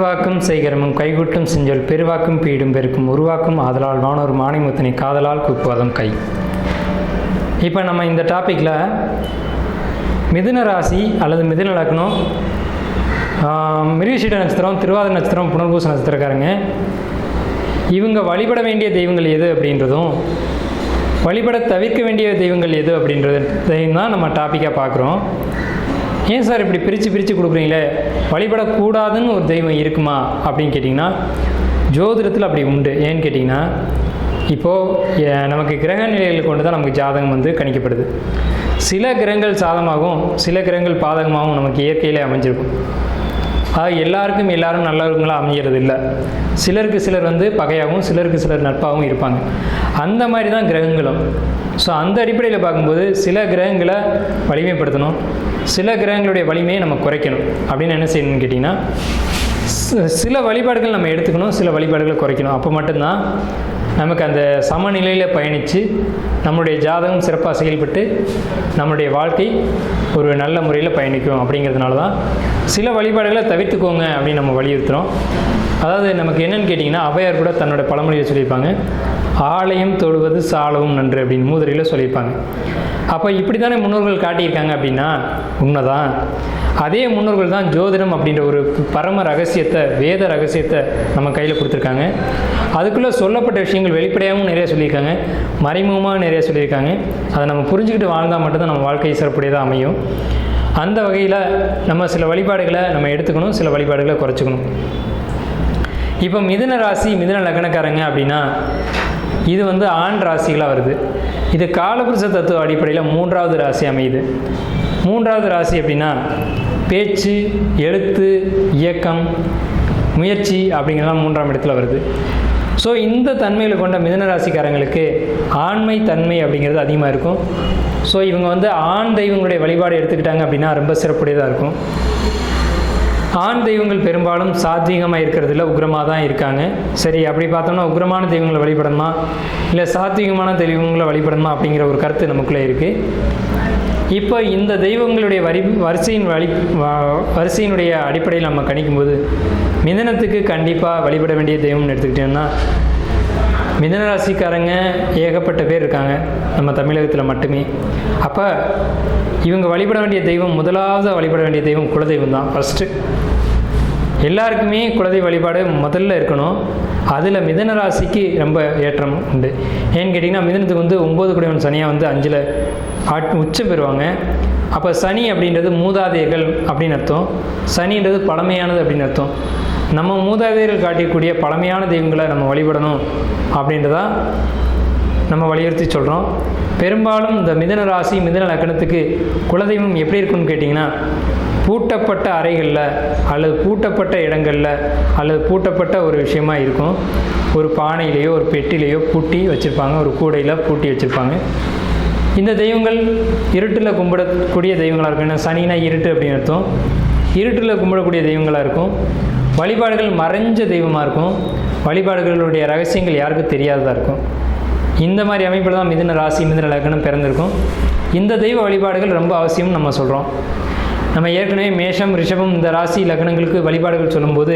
பெருவாக்கும் செய்கரமும் கைகூட்டும் செஞ்சொல் பெருவாக்கும் பீடும் பெருக்கும் உருவாக்கும் ஆதலால் வானோர் மானிமுத்தனை காதலால் கூப்புவதும் கை. இப்போ நம்ம இந்த டாப்பிக்கில் மிதுன ராசி அல்லது மிதுன லக்னம் மிருகசீட நட்சத்திரம் திருவாதிர நட்சத்திரம் புனர்பூச நட்சத்திரக்காரங்க. இவங்க வழிபட வேண்டிய தெய்வங்கள் எது அப்படின்றதும் வழிபட தவிர்க்க வேண்டிய தெய்வங்கள் எது அப்படின்றதையும் தான் நம்ம டாப்பிக்காக பார்க்குறோம். ஏன் சார் இப்படி பிரித்து பிரித்து கொடுக்குறீங்களே? வழிபடக்கூடாதுன்னு ஒரு தெய்வம் இருக்குமா? அப்படின்னு கேட்டிங்கன்னா ஜோதிடத்தில் அப்படி உண்டு. ஏன்னு கேட்டிங்கன்னா இப்போது நமக்கு கிரக நிலைகள் கொண்டு தான் நமக்கு ஜாதகம் வந்து கணிக்கப்படுது. சில கிரகங்கள் சாதமாகவும் சில கிரகங்கள் பாதகமாகவும் நமக்கு இயற்கையிலே அமைஞ்சிருக்கும். எல்லாருக்கும் எல்லாரும் நல்லவர்களாக அமைகிறது இல்லை சிலருக்கு சிலர் வந்து பகையாகவும் சிலருக்கு சிலர் நட்பாகவும் இருப்பாங்க. அந்த மாதிரி தான் கிரகங்களும். ஸோ அந்த அடிப்படையில் பார்க்கும்போது சில கிரகங்களை வலிமைப்படுத்தணும். சில கிரகங்களுடைய வலிமையை நம்ம குறைக்கணும். அப்படின்னு என்ன செய்யணும்னு கேட்டிங்கன்னா சில வழிபாடுகள் நம்ம எடுத்துக்கணும் சில வழிபாடுகளை குறைக்கணும். அப்போ மட்டும்தான் நமக்கு அந்த சமநிலையில் பயணித்து நம்முடைய ஜாதகம் சிறப்பாக செயல்பட்டு நம்முடைய வாழ்க்கை ஒரு நல்ல முறையில் பயணிக்கும் அப்படிங்கிறதுனால தான் சில வழிபாடுகளை தவிர்த்துக்கோங்க அப்படின்னு நம்ம வலியுறுத்துகிறோம் அதாவது நமக்கு என்னென்னு கேட்டிங்கன்னா அவையார் கூட தன்னோட பழமொழியை சொல்லியிருப்பாங்க. ஆலயம் தொழுவது சாலவும் நன்று அப்படின்னு மூதுரையில் சொல்லியிருப்பாங்க. அப்போ இப்படி தானே முன்னோர்கள் காட்டியிருக்காங்க அப்படின்னா உண்மைதான். அதே முன்னோர்கள் தான் ஜோதிடம் அப்படின்ற ஒரு பரம ரகசியத்தை வேத ரகசியத்தை நம்ம கையில் கொடுத்துருக்காங்க. அதுக்குள்ளே சொல்லப்பட்ட விஷயங்கள் வெளிப்படையாகவும் நிறைய சொல்லியிருக்காங்க. மறைமுகமாக நிறைய சொல்லியிருக்காங்க. அதை நம்ம புரிஞ்சுக்கிட்டு வாழ்ந்தால் மட்டும்தான் நம்ம வாழ்க்கை சிறப்புடையதாக அமையும். அந்த வகையில் நம்ம சில வழிபாடுகளை நம்ம எடுத்துக்கணும் சில வழிபாடுகளை குறைச்சிக்கணும். இப்போ மிதுன ராசி மிதுன லக்னக்காரங்க அப்படின்னா இது வந்து ஆண் ராசிகளாக வருது. இது காலபுருஷ தத்துவ அடிப்படையில் மூன்றாவது ராசி அமையுது. மூன்றாவது ராசி அப்படின்னா பேச்சு எழுத்து இயக்கம் முயற்சி அப்படிங்கிறதெல்லாம் மூன்றாம் இடத்துல வருது. ஸோ இந்த தன்மையில் கொண்ட மிதன ராசிக்காரங்களுக்கு ஆண்மை தன்மை அப்படிங்கிறது அதிகமாக இருக்கும். ஸோ இவங்க வந்து ஆண் தெய்வங்களுடைய வழிபாடு எடுத்துக்கிட்டாங்க அப்படின்னா ரொம்ப சிறப்புடையதாக இருக்கும். ஆண் தெய்வங்கள் பெரும்பாலும் சாத்வீகமாக இருக்கிறதுல உக்ரமாக தான் இருக்காங்க. சரி அப்படி பார்த்தோம்னா உக்ரமான தெய்வங்களை வழிபடணுமா? இல்லை சாத்வீகமான தெய்வங்களை வழிபடணுமா அப்படிங்கிற ஒரு கருத்து நமக்குள்ளே இருக்குது இப்போ இந்த தெய்வங்களுடைய வரி வரிசையின் வழி வரிசையினுடைய அடிப்படையில் நம்ம கணிக்கும்போது மிதனத்துக்கு கண்டிப்பாக வழிபட வேண்டிய தெய்வம்னு எடுத்துக்கிட்டோம்னா மிதன ராசிக்காரங்க ஏகப்பட்ட பேர் இருக்காங்க. நம்ம தமிழகத்தில் மட்டுமே. அப்போ இவங்க வழிபட வேண்டிய தெய்வம் முதலாவது வழிபட வேண்டிய தெய்வம் குலதெய்வம் தான் ஃபஸ்ட்டு எல்லாருக்குமே குலதெய்வ வழிபாடு முதல்ல இருக்கணும். அதில் மிதன ராசிக்கு ரொம்ப ஏற்றம் உண்டு. ஏன்னு கேட்டிங்கன்னா மிதனத்துக்கு வந்து ஒம்பது குடிவன் சனியாக வந்து அஞ்சில் ஆட் உச்சம் பெறுவாங்க. அப்போ சனி அப்படின்றது மூதாதையர்கள் அப்படின்னு அர்த்தம். சனின்றது பழமையானது அப்படின்னு அர்த்தம். நம்ம மூதாதையர்கள் காட்டக்கூடிய பழமையான தெய்வங்களை நம்ம வழிபடணும் அப்படின்றதா நம்ம வலியுறுத்தி சொல்கிறோம் பெரும்பாலும் இந்த மிதன ராசி மிதன லக்கணத்துக்கு குலதெய்வம் எப்படி இருக்குன்னு கேட்டிங்கன்னா பூட்டப்பட்ட அறைகளில் அல்லது பூட்டப்பட்ட இடங்களில் அல்லது பூட்டப்பட்ட ஒரு விஷயமா இருக்கும். ஒரு பானையிலேயோ ஒரு பெட்டிலேயோ பூட்டி வச்சுருப்பாங்க. ஒரு கூடையில் பூட்டி வச்சுருப்பாங்க. இந்த தெய்வங்கள் இருட்டில் கும்பிடக்கூடிய தெய்வங்களாக இருக்கும். ஏன்னா சனினா இருட்டு அப்படின்னு அர்த்தம். இருட்டில் கும்பிடக்கூடிய தெய்வங்களாக இருக்கும். வழிபாடுகள் மறைஞ்ச தெய்வமாக இருக்கும். வழிபாடுகளுடைய ரகசியங்கள் யாருக்கும் தெரியாததாக இருக்கும். இந்த மாதிரி அமைப்பில் தான் மிதுன ராசி மிதுன லக்னம் பிறந்திருக்கும். இந்த தெய்வ வழிபாடுகள் ரொம்ப அவசியம் நம்ம சொல்கிறோம் நம்ம ஏற்கனவே மேஷம் ரிஷபம் இந்த ராசி லக்னங்களுக்கு வழிபாடுகள் சொல்லும்போது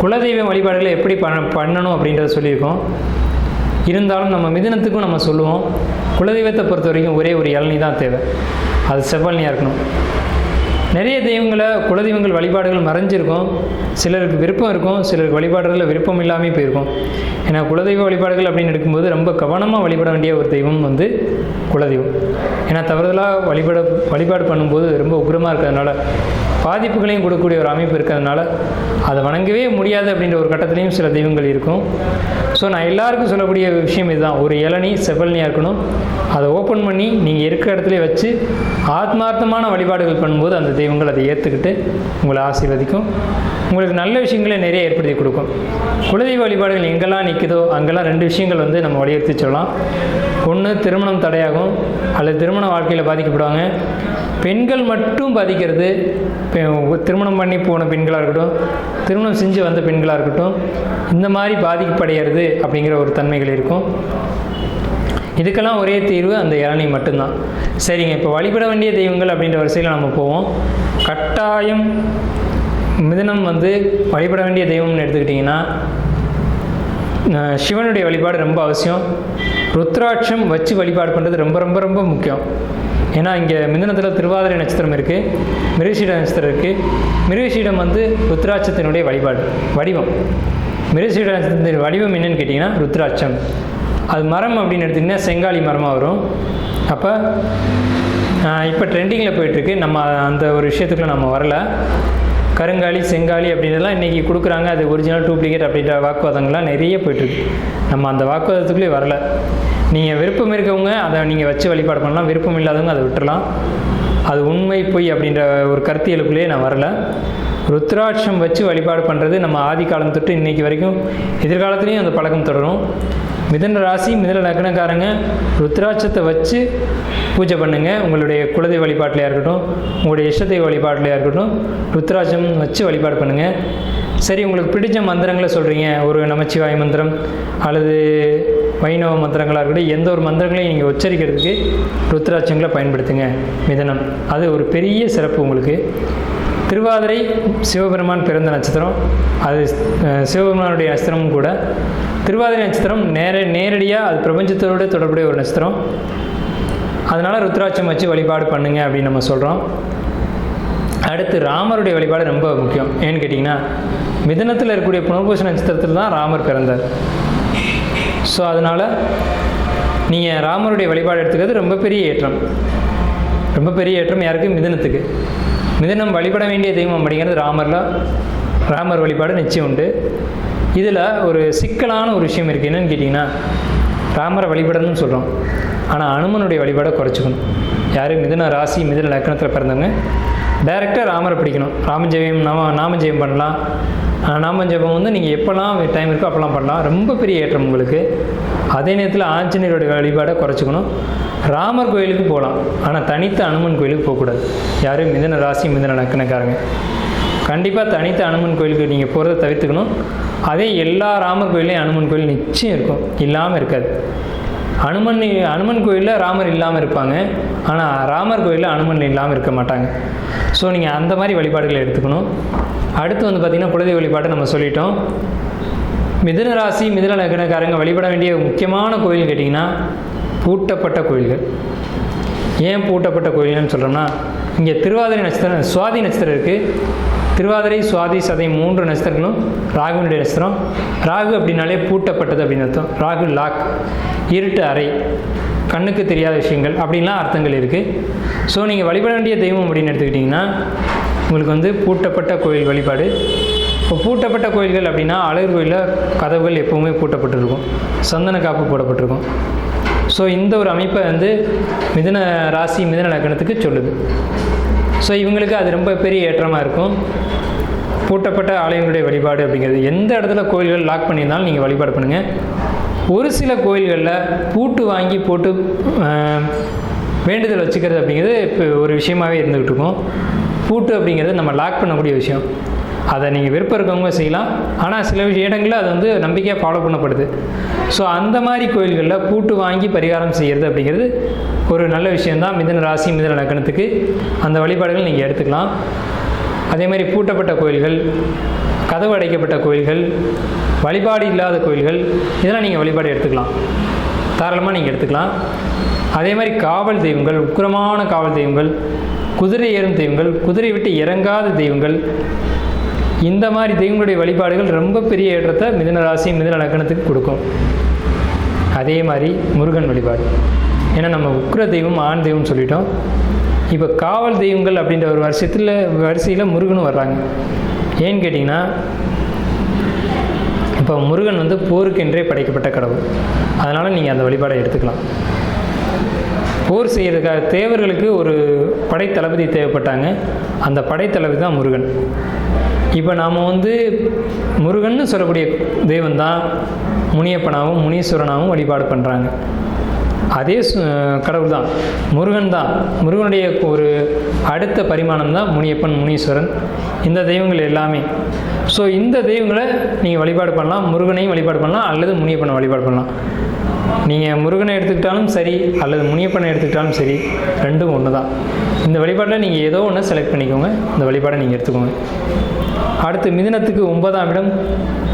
குலதெய்வ வழிபாடுகளை எப்படி பண்ண பண்ணணும் அப்படின்றத சொல்லியிருக்கோம். இருந்தாலும் நம்ம மிதுனத்துக்கும் நம்ம சொல்லுவோம் குலதெய்வத்தை பொறுத்த வரைக்கும் ஒரே ஒரு இளநி தான் தேவை. அது செவ்வழனியாக இருக்கணும். நிறைய தெய்வங்களை குலதெய்வங்கள் வழிபாடுகள் மறைஞ்சிருக்கும். சிலருக்கு விருப்பம் இருக்கும் சிலருக்கு வழிபாடுகளில் விருப்பம் இல்லாமல் போயிருக்கும். ஏன்னா குலதெய்வ வழிபாடுகள் அப்படின்னு எடுக்கும்போது ரொம்ப கவனமாக வழிபட வேண்டிய ஒரு தெய்வம் வந்து குலதெய்வம். ஏன்னா தவறுதலாக வழிபட வழிபாடு பண்ணும்போது ரொம்ப உக்ரமாக இருக்கிறதுனால பாதிப்புகளையும் கொடுக்கக்கூடிய ஒரு அமைப்பு இருக்கிறதுனால அதை வணங்கவே முடியாது அப்படின்ற ஒரு கட்டத்துலேயும் சில தெய்வங்கள் இருக்கும். ஸோ நான் எல்லாருக்கும் சொல்லக்கூடிய விஷயம் இதுதான். ஒரு இளநீ செவ்வழனியாக இருக்கணும். அதை ஓப்பன் பண்ணி நீங்கள் இருக்கிற இடத்துல வச்சு ஆத்மார்த்தமான வழிபாடுகள் பண்ணும்போது அந்த தெய்வங்கள் அதை ஏற்றுக்கிட்டு உங்களை ஆசீர்வதிக்கும். உங்களுக்கு நல்ல விஷயங்களை நிறைய ஏற்படுத்தி கொடுக்கும். குலதெய்வ வழிபாடுகள் எங்கெல்லாம் நிற்குதோ அங்கெல்லாம் ரெண்டு விஷயங்கள் வந்து நம்ம வலியுறுத்தி சொல்லலாம். ஒன்று திருமணம் தடையாகும். அல்லது திருமண வாழ்க்கையில் பாதிக்கப்படுவாங்க. பெண்கள் மட்டும் பாதிக்கிறது திருமணம் பண்ணி போன பெண்களாக இருக்கட்டும் திருமணம் செஞ்சு வந்த பெண்களாக இருக்கட்டும் இந்த மாதிரி பாதிக்கப்படையிறது அப்படிங்கிற ஒரு தன்மைகள் இருக்கும். இதுக்கெல்லாம் ஒரே தீர்வு அந்த இளநீ மட்டும்தான். சரிங்க இப்போ வழிபட வேண்டிய தெய்வங்கள் அப்படின்ற வரிசையில் நம்ம போவோம். கட்டாயம் மிதனம் வந்து வழிபட வேண்டிய தெய்வம்னு எடுத்துக்கிட்டிங்கன்னா சிவனுடைய வழிபாடு ரொம்ப அவசியம். ருத்ராட்சம் வச்சு வழிபாடு பண்ணுறது ரொம்ப ரொம்ப ரொம்ப முக்கியம். ஏன்னா இங்கே மிதனத்தில் திருவாதிரை நட்சத்திரம் இருக்குது மிருகசீட நட்சத்திரம் இருக்குது மிருகசீடம் வந்து ருத்ராட்சத்தினுடைய வழிபாடு வடிவம். மிருகசீட நட்சத்திரத்தின் வடிவம் என்னன்னு கேட்டிங்கன்னா ருத்ராட்சம். அது மரம் அப்படின்னு எடுத்திங்கன்னா செங்காலி மரமாக வரும். அப்போ இப்போ ட்ரெண்டிங்கில் போயிட்டுருக்கு. நம்ம அந்த ஒரு விஷயத்துக்குள்ள நம்ம வரல. கருங்காலி செங்காலி அப்படின்றதெல்லாம் இன்றைக்கி கொடுக்குறாங்க. அது ஒரிஜினல் டூப்ளிகேட் அப்படின்ற வாக்குவாதங்கள்லாம் நிறைய போயிட்டுருக்கு. நம்ம அந்த வாக்குவாதத்துக்குள்ளேயே வரல. நீங்கள் விருப்பம் இருக்கவங்க அதை நீங்கள் வச்சு வழிபாடு பண்ணலாம். விருப்பம் இல்லாதவங்க அதை விட்டுறலாம். அது உண்மை பொய் அப்படின்ற ஒரு கருத்தியலுக்குள்ளேயே நான் வரல. ருத்ராட்சம் வச்சு வழிபாடு பண்ணுறது நம்ம ஆதி காலம் தொட்டு இன்றைக்கி வரைக்கும் எதிர்காலத்துலேயும் அந்த பழக்கம் தொடரும். மிதன ராசி மிதன லக்னக்காரங்க ருத்ராட்சத்தை வச்சு பூஜை பண்ணுங்கள் உங்களுடைய குலதெய்வ வழிபாட்டிலையாக இருக்கட்டும் உங்களுடைய இஷ்டதெய்வ வழிபாட்டிலையாக இருக்கட்டும் ருத்ராட்சம் வச்சு வழிபாடு பண்ணுங்கள் சரி உங்களுக்கு பிடிச்ச மந்திரங்களை சொல்கிறீங்க ஒரு நமச்சிவாய் மந்திரம் அல்லது வைணவ மந்திரங்களாக இருக்கட்டும் எந்த ஒரு மந்திரங்களையும் நீங்கள் உச்சரிக்கிறதுக்கு ருத்ராட்சங்களை பயன்படுத்துங்க மிதனம். அது ஒரு பெரிய சிறப்பு உங்களுக்கு. திருவாதிரை சிவபெருமான் பிறந்த நட்சத்திரம். அது சிவபெருமானுடைய நட்சத்திரமும் கூட. திருவாதிரை நட்சத்திரம் நேர நேரடியாக அது பிரபஞ்சத்தோடு தொடர்புடைய ஒரு நட்சத்திரம். அதனால் ருத்ராட்சம் வச்சு வழிபாடு பண்ணுங்க அப்படின்னு நம்ம சொல்கிறோம் அடுத்து ராமருடைய வழிபாடு ரொம்ப முக்கியம். ஏன்னு கேட்டிங்கன்னா மிதனத்தில் இருக்கக்கூடிய புனர்பூச நட்சத்திரத்தில் தான் ராமர் பிறந்தார். ஸோ அதனால் நீங்கள் ராமருடைய வழிபாடு எடுத்துக்கிறது ரொம்ப பெரிய ஏற்றம். ரொம்ப பெரிய ஏற்றம் யாருக்கு? மிதனத்துக்கு. மிதனம் வழிபட வேண்டிய தெய்வம் அப்படிங்கிறது ராமரில் ராமர் வழிபாடு நிச்சயம் உண்டு. இதில் ஒரு சிக்கலான ஒரு விஷயம் இருக்குது என்னென்னு கேட்டிங்கன்னா ராமரை வழிபடணும்னு சொல்கிறோம் ஆனால் அனுமனுடைய வழிபாடை குறைச்சிக்கணும். யார்? மிதன ராசி மிதன லக்கணத்தில் பிறந்தவங்க. டைரெக்டாக ராமரை பிடிக்கணும். ராமஜெயம் நாம நாமஜெயம் பண்ணலாம். ஆஹ் நாமஜெபம் வந்து நீங்கள் எப்போல்லாம் டைம் இருக்கோ அப்போல்லாம் பண்ணலாம். ரொம்ப பெரிய ஏற்றம் உங்களுக்கு. அதே நேரத்தில் ஆஞ்சநேயருடைய வழிபாடை குறைச்சிக்கணும். ராமர் கோயிலுக்கு போகலாம். ஆனால் தனித்த அனுமன் கோயிலுக்கு போகக்கூடாது. யாரும் மிதன ராசி மிதன லக்கணக்காரங்க. கண்டிப்பாக தனித்த அனுமன் கோயிலுக்கு நீங்கள் போகிறத தவிர்த்துக்கணும். அதே எல்லா ராமர் கோயிலையும் அனுமன் கோயில் நிச்சயம் இருக்கும். இல்லாமல் இருக்காது. அனுமன் அனுமன் கோயிலில் ராமர் இல்லாமல் இருப்பாங்க. ஆனால் ராமர் கோயிலில் அனுமன் இல்லாமல் இருக்க மாட்டாங்க. ஸோ நீங்கள் அந்த மாதிரி வழிபாடுகளை எடுத்துக்கணும். அடுத்து வந்து பார்த்திங்கன்னா குலதெய்வ வழிபாடு நம்ம சொல்லிட்டோம். மிதுன ராசி மிதுன லக்னக்காரங்க வழிபட வேண்டிய முக்கியமான கோயில் கேட்டிங்கன்னா பூட்டப்பட்ட கோயில்கள். ஏன் பூட்டப்பட்ட கோயில்னு சொல்கிறோம்னா இங்கே திருவாதிரை நட்சத்திரம் சுவாதி நட்சத்திரம் இருக்குது திருவாதிரை சுவாதி சதை மூன்று நட்சத்திரங்களும் ராகுனுடைய நட்சத்திரம். ராகு அப்படின்னாலே பூட்டப்பட்டது அப்படின்னு அர்த்தம். ராகு லாக் இருட்டு அறை கண்ணுக்கு தெரியாத விஷயங்கள் அப்படின்லாம் அர்த்தங்கள் இருக்குது ஸோ நீங்கள் வழிபட வேண்டிய தெய்வம் அப்படின்னு எடுத்துக்கிட்டிங்கன்னா உங்களுக்கு வந்து பூட்டப்பட்ட கோயில் வழிபாடு. இப்போ பூட்டப்பட்ட கோயில்கள் அப்படின்னா அழகு கோயிலில் கதவுகள் எப்போவுமே பூட்டப்பட்டிருக்கும். சந்தன காப்பு போடப்பட்டிருக்கும். ஸோ இந்த ஒரு அமைப்பை வந்து மிதன ராசி மிதன லக்கணத்துக்கு சொல்லுது. ஸோ இவங்களுக்கு அது ரொம்ப பெரிய ஏற்றமாக இருக்கும். பூட்டப்பட்ட ஆலயங்களுடைய வழிபாடு அப்படிங்கிறது. எந்த இடத்துல கோயில்கள் லாக் பண்ணியிருந்தாலும் நீங்கள் வழிபாடு பண்ணுங்கள் ஒரு சில கோயில்களில் பூட்டு வாங்கி போட்டு வேண்டுதல் வச்சுக்கிறது அப்படிங்கிறது இப்போ ஒரு விஷயமாகவே இருந்துகிட்டு இருக்கும். பூட்டு அப்படிங்கிறது நம்ம லாக் பண்ணக்கூடிய விஷயம். அதை நீங்கள் விருப்பம் இருக்கவங்க செய்யலாம். ஆனால் சில விஷய இடங்களில் அது வந்து நம்பிக்கையாக ஃபாலோ பண்ணப்படுது. ஸோ அந்த மாதிரி கோயில்களில் பூட்டு வாங்கி பரிகாரம் செய்கிறது அப்படிங்கிறது ஒரு நல்ல விஷயந்தான் மிதன ராசி மிதன லக்னத்துக்கு அந்த வழிபாடுகள் நீங்கள் எடுத்துக்கலாம். அதே மாதிரி பூட்டப்பட்ட கோயில்கள் கதவு அடைக்கப்பட்ட கோயில்கள் வழிபாடு இல்லாத கோயில்கள் இதெல்லாம் நீங்கள் வழிபாடு எடுத்துக்கலாம். தாராளமாக நீங்கள் எடுத்துக்கலாம். அதே மாதிரி காவல் தெய்வங்கள் உக்கிரமான காவல் தெய்வங்கள் குதிரை ஏறும் தெய்வங்கள் குதிரை விட்டு இறங்காத தெய்வங்கள் இந்த மாதிரி தெய்வங்களுடைய வழிபாடுகள் ரொம்ப பெரிய ஏற்றத்தை மிதன ராசி மிதன லக்கணத்துக்கு கொடுக்கும். அதே மாதிரி முருகன் வழிபாடு. ஏன்னா நம்ம உக்ர தெய்வம் ஆண் தெய்வம் சொல்லிட்டோம். இப்போ காவல் தெய்வங்கள் அப்படின்ற ஒரு வருஷத்தில் வரிசையில் முருகனும் வர்றாங்க. ஏன்னு கேட்டிங்கன்னா இப்போ முருகன் வந்து போருக்கென்றே படைக்கப்பட்ட கடவுள். அதனால் நீங்கள் அந்த வழிபாடை எடுத்துக்கலாம். போர் செய்கிறதுக்காக தேவர்களுக்கு ஒரு படைத்தளபதி தேவைப்பட்டாங்க. அந்த படைத்தளபதி தான் முருகன். இப்போ நாம் வந்து முருகன் சொல்லக்கூடிய தெய்வம் தான் முனீஸ்வரனாகவும் வழிபாடு பண்ணுறாங்க அதே சு- கடவுள் தான் முருகன் தான் முருகனுடைய ஒரு அடுத்த பரிமாணம் தான் முனியப்பன் முனீஸ்வரன். இந்த தெய்வங்கள் எல்லாமே. ஸோ இந்த தெய்வங்களை நீங்கள் வழிபாடு பண்ணலாம். முருகனையும் வழிபாடு பண்ணலாம். அல்லது முனியப்பனை வழிபாடு பண்ணலாம். நீங்கள் முருகனை எடுத்துக்கிட்டாலும் சரி அல்லது முனியப்பனை எடுத்துக்கிட்டாலும் சரி ரெண்டும் ஒன்று தான் இந்த வழிபாட்டில் நீங்கள் ஏதோ ஒன்று செலக்ட் பண்ணிக்கோங்க. இந்த வழிபாடை நீங்கள் எடுத்துக்கோங்க. அடுத்து மிதினத்துக்கு ஒன்பதாம் இடம்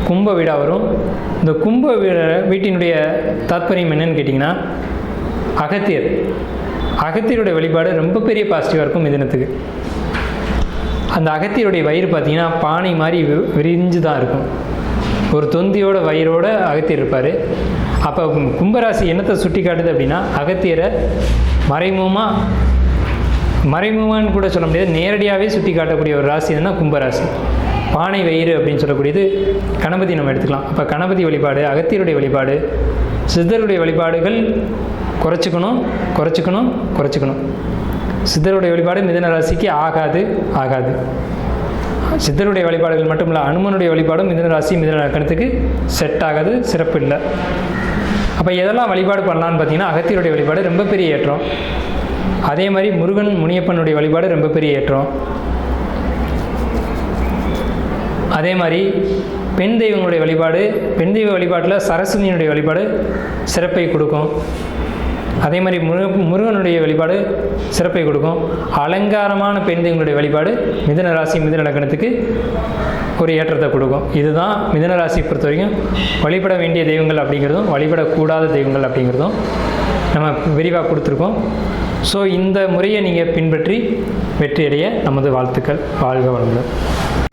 கும்ப வீடாக வரும். இந்த கும்ப வீட வீட்டினுடைய தாத்பரியம் என்னன்னு கேட்டிங்கன்னா அகத்தியர். அகத்தியருடைய வழிபாடு ரொம்ப பெரிய பாசிட்டிவாக இருக்கும் மிதினத்துக்கு. அந்த அகத்தியருடைய வயிறு பார்த்தீங்கன்னா பானை மாதிரி வி- விரிஞ்சு தான் இருக்கும். ஒரு தொந்தியோட வயிறோட அகத்தியர் இருப்பார். அப்போ கும்பராசி என்னத்தை சுட்டி காட்டுது அப்படின்னா அகத்தியரை மறைமுகமாக மறைமுகம்னு கூட சொல்ல முடியாது. நேரடியாகவே சுட்டி காட்டக்கூடிய ஒரு ராசி என்னன்னா கும்பராசி. பானை வயிறு அப்படின்னு சொல்லக்கூடியது கணபதி நம்ம எடுத்துக்கலாம். அப்போ கணபதி வழிபாடு அகத்தியருடைய வழிபாடு சித்தருடைய வழிபாடுகள் குறைச்சிக்கணும் குறைச்சிக்கணும் குறைச்சிக்கணும். சித்தருடைய வழிபாடு மிதன ராசிக்கு ஆகாது ஆகாது. சித்தருடைய வழிபாடுகள் மட்டும் இல்லை அனுமனுடைய வழிபாடும் மிதன ராசி மிதன லக்கணத்துக்கு செட் ஆகாது சிறப்பு இல்லை. அப்போ எதெல்லாம் வழிபாடு பண்ணலான்னு பார்த்தீங்கன்னா அகத்தியருடைய வழிபாடு ரொம்ப பெரிய ஏற்றம். அதே மாதிரி முருகன் முனியப்பனுடைய வழிபாடு ரொம்ப பெரிய ஏற்றம். அதே மாதிரி பெண் தெய்வங்களுடைய வழிபாடு பெண் தெய்வ வழிபாட்டில் சரஸ்வதியினுடைய வழிபாடு சிறப்பை கொடுக்கும். அதே மாதிரி முருக முருகனுடைய வழிபாடு சிறப்பை கொடுக்கும். அலங்காரமான பெண் தெய்வங்களுடைய வழிபாடு மிதன ராசி மிதன லக்கணத்துக்கு ஒரு ஏற்றத்தை கொடுக்கும். இதுதான் மிதன ராசி பொறுத்த வரைக்கும் வழிபட வேண்டிய தெய்வங்கள் அப்படிங்கிறதும் வழிபடக்கூடாத தெய்வங்கள் அப்படிங்கிறதும் நம்ம விரிவாக கொடுத்துருக்கோம். ஸோ இந்த முறையை நீங்கள் பின்பற்றி வெற்றியடைய நமது வாழ்த்துக்கள். வாழ்க வளமுடன்.